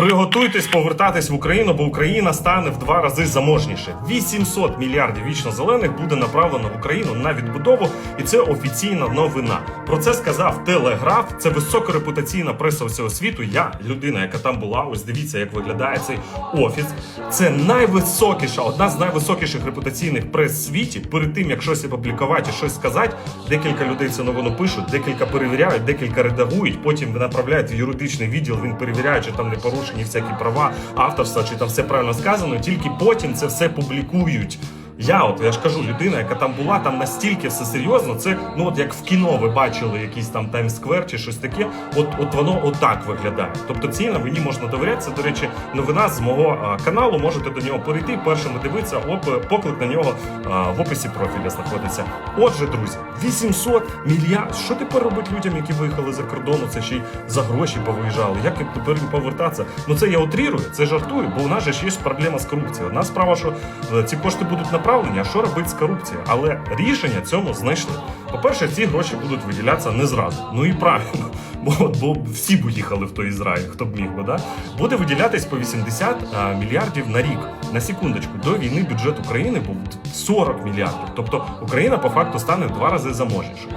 Приготуйтесь повертатись в Україну, бо Україна стане в два рази заможніше. 800 мільярдів вічно зелених буде направлено в Україну на відбудову, і це офіційна новина. Про це сказав Телеграф. Це високорепутаційна преса всього світу. Я людина, яка там була. Ось дивіться, як виглядає цей офіс. Це найвисокіша, одна з найвисокіших репутаційних прес в світі. Перед тим як щось опублікувати, щось сказати, декілька людей цю новину пишуть, декілька перевіряють, декілька редагують. Потім направляють в юридичний відділ. Він перевіряє, чи там не порушені всякі права авторства, чи там все правильно сказано. Тільки потім це все публікують. Я, от я ж кажу, людина, яка там була, там настільки все серйозно. Це ну от як в кіно ви бачили якийсь там Таймсквер чи щось таке. От от воно отак виглядає. Тобто цій новині можна довіряти. Це, до речі, новина з мого а, каналу. Можете до нього перейти. Першими дивитися, оп, поклик на нього а, в описі профіля знаходиться. Отже, друзі, 800 мільярдів. Що тепер робить людям, які виїхали за кордону? Це ще й за гроші повиїжджали. Як тепер повертатися? Ну це я утрірую, це жартую, бо у нас же ж є проблема з корупцією. Одна справа, що е, ці кошти будуть направлені, а що робити з корупцією? Але рішення цьому знайшли. По-перше, ці гроші будуть виділятися не зразу. Ну і правильно, бо, бо всі б уїхали в той Ізраїль, хто б міг би, да? Буде виділятись по 80 а, мільярдів на рік. На секундочку, до війни бюджет України був 40 мільярдів. Тобто Україна по факту стане в два рази заможнішою.